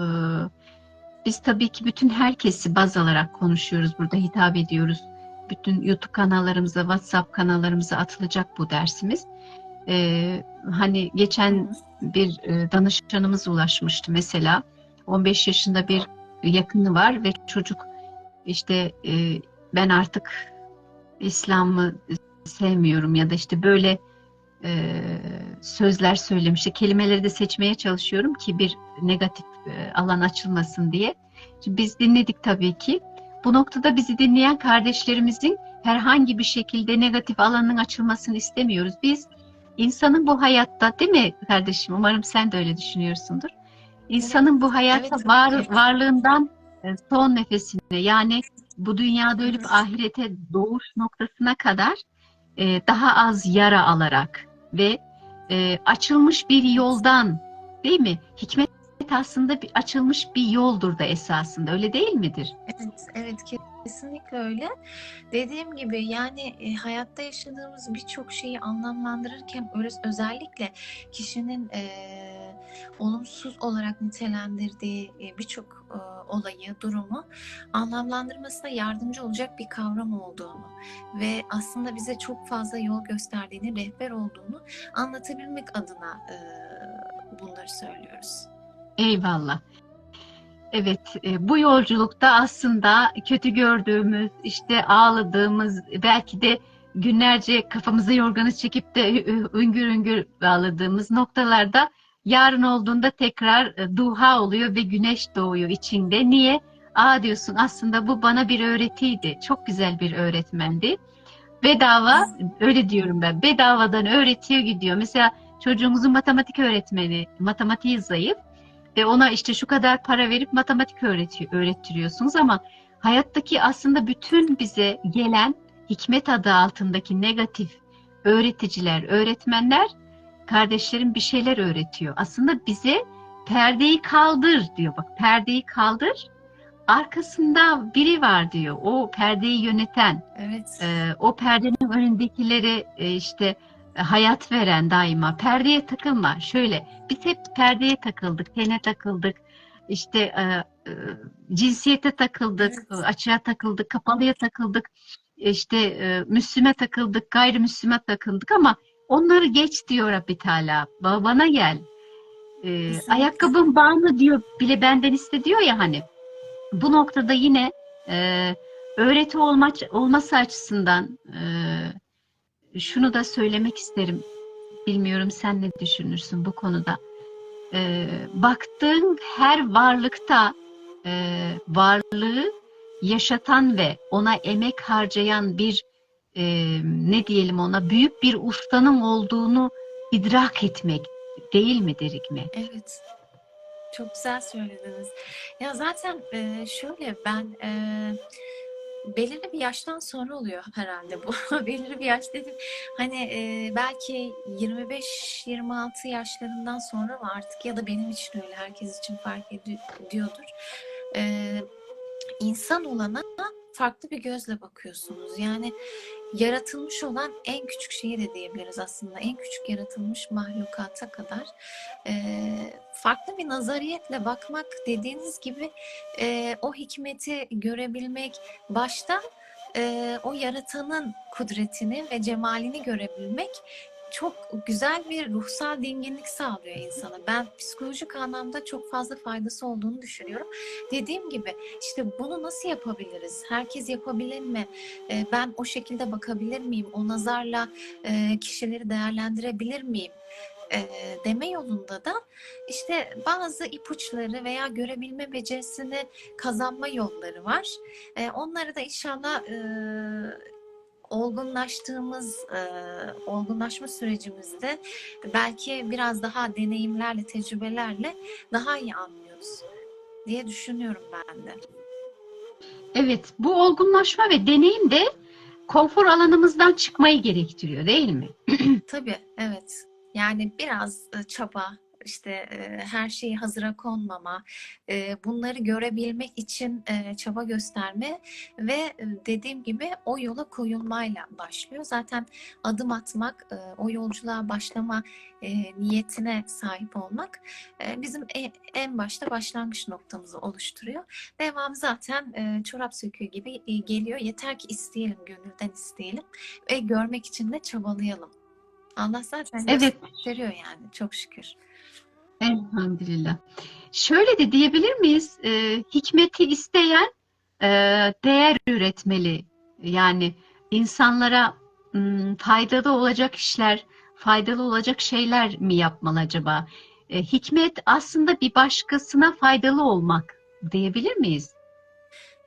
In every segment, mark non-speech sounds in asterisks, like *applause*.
Ee, biz tabii ki bütün herkesi baz alarak konuşuyoruz burada hitap ediyoruz. Bütün YouTube kanallarımıza, WhatsApp kanallarımıza atılacak bu dersimiz. Ee, hani geçen bir e, danışanımız ulaşmıştı mesela 15 yaşında bir yakını var ve çocuk işte e, ben artık İslam'ı sevmiyorum ya da işte böyle e, sözler söylemişti. Kelimeleri de seçmeye çalışıyorum ki bir negatif e, alan açılmasın diye. Şimdi biz dinledik tabii ki. Bu noktada bizi dinleyen kardeşlerimizin herhangi bir şekilde negatif alanın açılmasını istemiyoruz. Biz insanın bu hayatta değil mi kardeşim? Umarım sen de öyle düşünüyorsundur. İnsanın bu hayatta evet, var, evet. varlığından e, son nefesine yani bu dünyada ölüp ahirete doğuş noktasına kadar e, daha az yara alarak ve e, açılmış bir yoldan değil mi? Hikmet aslında bir açılmış bir yoldur da esasında öyle değil midir? Evet, evet kesinlikle öyle. Dediğim gibi yani e, hayatta yaşadığımız birçok şeyi anlamlandırırken özellikle kişinin e, olumsuz olarak nitelendirdiği e, birçok e, olayı, durumu anlamlandırmasına yardımcı olacak bir kavram olduğunu ve aslında bize çok fazla yol gösterdiğini, rehber olduğunu anlatabilmek adına e, bunları söylüyoruz. Eyvallah. Evet, bu yolculukta aslında kötü gördüğümüz, işte ağladığımız, belki de günlerce kafamızı yorganı çekip de üngür üngür ağladığımız noktalarda yarın olduğunda tekrar e, duha oluyor ve güneş doğuyor içinde. Niye? Aa diyorsun aslında bu bana bir öğretiydi. Çok güzel bir öğretmendi. Bedava, öyle diyorum ben, bedavadan öğretiyor gidiyor. Mesela çocuğumuzun matematik öğretmeni, matematiği zayıf ve ona işte şu kadar para verip matematik öğretiyor, öğrettiriyorsunuz ama hayattaki aslında bütün bize gelen hikmet adı altındaki negatif öğreticiler, öğretmenler kardeşlerim bir şeyler öğretiyor. Aslında bize perdeyi kaldır diyor. Bak perdeyi kaldır. Arkasında biri var diyor. O perdeyi yöneten, Evet. e, o perdenin önündekileri e, işte e, hayat veren daima. Perdeye takılma. Şöyle biz hep perdeye takıldık, tene takıldık. işte e, e, cinsiyete takıldık, Evet. açığa takıldık, kapalıya takıldık. işte e, Müslüme takıldık, gayrimüslime takıldık ama onları geç diyor Rabbi Teala. Ba- Bana gel. E, Kesinlikle. ayakkabın bağını diyor bile benden iste diyor ya hani. Bu noktada yine e, öğreti olma, olması açısından e, şunu da söylemek isterim. Bilmiyorum sen ne düşünürsün bu konuda. E, baktığın her varlıkta e, varlığı yaşatan ve ona emek harcayan bir e, ne diyelim ona büyük bir ustanın olduğunu idrak etmek değil midir Hikmet? Evet. Çok güzel söylediniz. Ya zaten e, şöyle ben e, belirli bir yaştan sonra oluyor herhalde bu. *laughs* belirli bir yaş dedim. Hani e, belki 25-26 yaşlarından sonra mı artık ya da benim için öyle herkes için fark edi- ediyordur. E, insan olana farklı bir gözle bakıyorsunuz. Yani yaratılmış olan en küçük şeyi de diyebiliriz aslında. En küçük yaratılmış mahlukata kadar e, farklı bir nazariyetle bakmak dediğiniz gibi e, o hikmeti görebilmek başta e, o yaratanın kudretini ve cemalini görebilmek çok güzel bir ruhsal dinginlik sağlıyor insana. Ben psikolojik anlamda çok fazla faydası olduğunu düşünüyorum. Dediğim gibi işte bunu nasıl yapabiliriz? Herkes yapabilir mi? E, ben o şekilde bakabilir miyim? O nazarla e, kişileri değerlendirebilir miyim? E, deme yolunda da işte bazı ipuçları veya görebilme becerisini kazanma yolları var. E, onları da inşallah e, olgunlaştığımız, e, olgunlaşma sürecimizde belki biraz daha deneyimlerle, tecrübelerle daha iyi anlıyoruz diye düşünüyorum ben de. Evet, bu olgunlaşma ve deneyim de konfor alanımızdan çıkmayı gerektiriyor değil mi? *clears throat* Tabii, evet. Yani biraz çaba, işte e, her şeyi hazıra konmama, e, bunları görebilmek için e, çaba gösterme ve dediğim gibi o yola koyulmayla başlıyor. Zaten adım atmak, e, o yolculuğa başlama e, niyetine sahip olmak e, bizim e- en başta başlangıç noktamızı oluşturuyor. Devam zaten e, çorap söküğü gibi e, geliyor. Yeter ki isteyelim, gönülden isteyelim ve görmek için de çabalayalım. Allah zaten Evet. gösteriyor yani çok şükür. Elhamdülillah. Şöyle de diyebilir miyiz? Ee, hikmeti isteyen e, değer üretmeli. Yani insanlara m, faydalı olacak işler, faydalı olacak şeyler mi yapmalı acaba? E, hikmet aslında bir başkasına faydalı olmak diyebilir miyiz?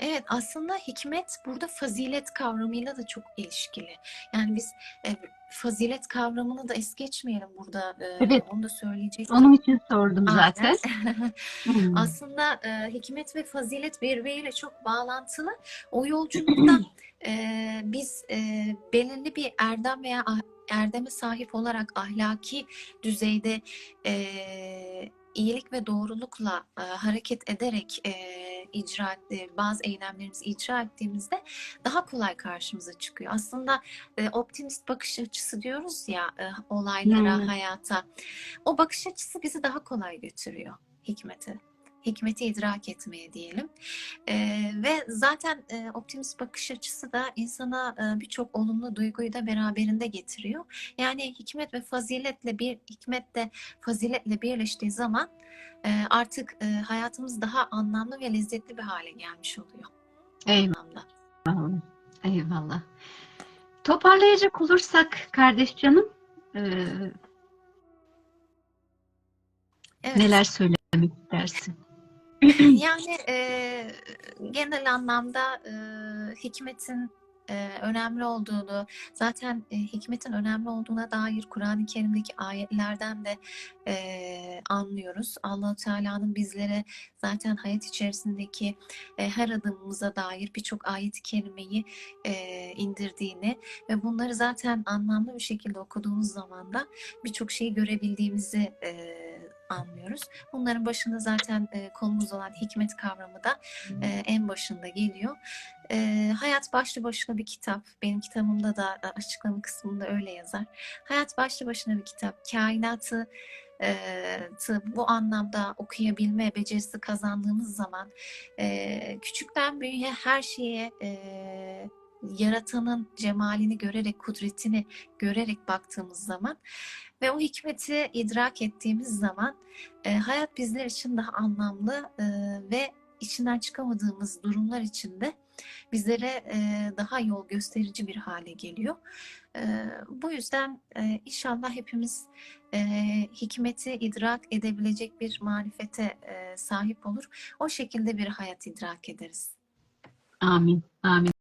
Evet aslında hikmet burada fazilet kavramıyla da çok ilişkili. Yani biz e, fazilet kavramını da es geçmeyelim burada. E, Evet. Onu da söyleyecektim. Onun için sordum Aynen. zaten. *laughs* Hmm. Aslında e, hikmet ve fazilet birbiriyle çok bağlantılı. O yolculukta *clears throat* e, biz e, belirli bir erdem veya ah- erdeme sahip olarak ahlaki düzeyde e, iyilik ve doğrulukla e, hareket ederek e, icra e, bazı eylemlerimizi icra ettiğimizde daha kolay karşımıza çıkıyor. Aslında e, optimist bakış açısı diyoruz ya e, olaylara, Hmm. hayata. O bakış açısı bizi daha kolay götürüyor hikmete. Hikmeti idrak etmeye diyelim. Ee, ve zaten e, optimist bakış açısı da insana e, birçok olumlu duyguyu da beraberinde getiriyor. Yani hikmet ve faziletle bir hikmetle faziletle birleştiği zaman e, artık e, hayatımız daha anlamlı ve lezzetli bir hale gelmiş oluyor. Eyvallah. Anlamda. Eyvallah. Toparlayacak olursak kardeş canım, e, Evet. neler söylemek istersin? *clears throat* Yani e, genel anlamda e, hikmetin e, önemli olduğunu, zaten e, hikmetin önemli olduğuna dair Kur'an-ı Kerim'deki ayetlerden de e, anlıyoruz. Allahu Teala'nın bizlere zaten hayat içerisindeki e, her adımımıza dair birçok ayet-i kerimeyi e, indirdiğini ve bunları zaten anlamlı bir şekilde okuduğumuz zaman da birçok şeyi görebildiğimizi e, anlıyoruz. Bunların başında zaten e, konumuz olan hikmet kavramı da e, en başında geliyor. E, hayat başlı başına bir kitap. Benim kitabımda da e, açıklama kısmında öyle yazar. Hayat başlı başına bir kitap. Kainatı e, bu anlamda okuyabilme becerisi kazandığımız zaman e, küçükten büyüğe her şeye e, yaratanın cemalini görerek, kudretini görerek baktığımız zaman ve o hikmeti idrak ettiğimiz zaman e, hayat bizler için daha anlamlı e, ve içinden çıkamadığımız durumlar içinde bizlere e, daha yol gösterici bir hale geliyor. E, bu yüzden e, inşallah hepimiz e, hikmeti idrak edebilecek bir marifete e, sahip olur. O şekilde bir hayat idrak ederiz. Amin. Amin.